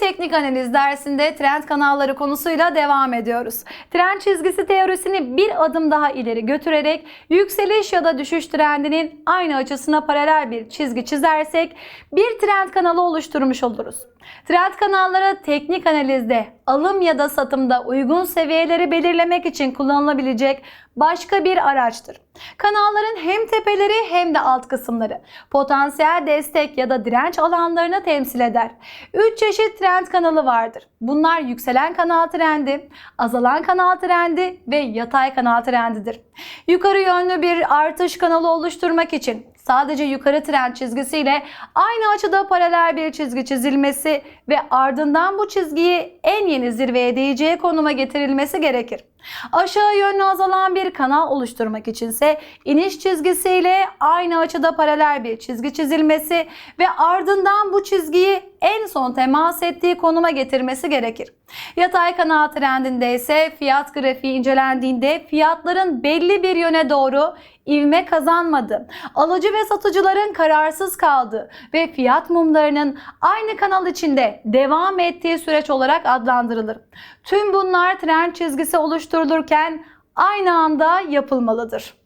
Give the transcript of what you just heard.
teknik analiz dersinde trend kanalları konusuyla devam ediyoruz. Trend çizgisi teorisini bir adım daha ileri götürerek yükseliş ya da düşüş trendinin aynı açısına paralel bir çizgi çizersek bir trend kanalı oluşturmuş oluruz. Trend kanalları teknik analizde alım ya da satımda uygun seviyeleri belirlemek için kullanılabilecek başka bir araçtır. Kanalların hem tepeleri hem de alt kısımları potansiyel destek ya da direnç alanlarını temsil eder. Üç çeşit trend kanalı vardır. Bunlar yükselen kanal trendi, azalan kanal trendi ve yatay kanal trendidir. Yukarı yönlü bir artış kanalı oluşturmak için sadece yukarı trend çizgisiyle aynı açıda paralel bir çizgi çizilmesi ve ardından bu çizgiyi en yeni zirveye değeceği konuma getirilmesi gerekir. Aşağı yönlü azalan bir kanal oluşturmak içinse iniş çizgisiyle aynı açıda paralel bir çizgi çizilmesi ve ardından bu çizgiyi en son temas ettiği konuma getirmesi gerekir. Yatay kanal trendinde ise fiyat grafiği incelendiğinde fiyatların belli bir yöne doğru ivme kazanmadı. Alıcı ve satıcıların kararsız kaldığı ve fiyat mumlarının aynı kanal içinde devam ettiği süreç olarak adlandırılır. Tüm bunlar trend çizgisi oluşturulurken aynı anda yapılmalıdır.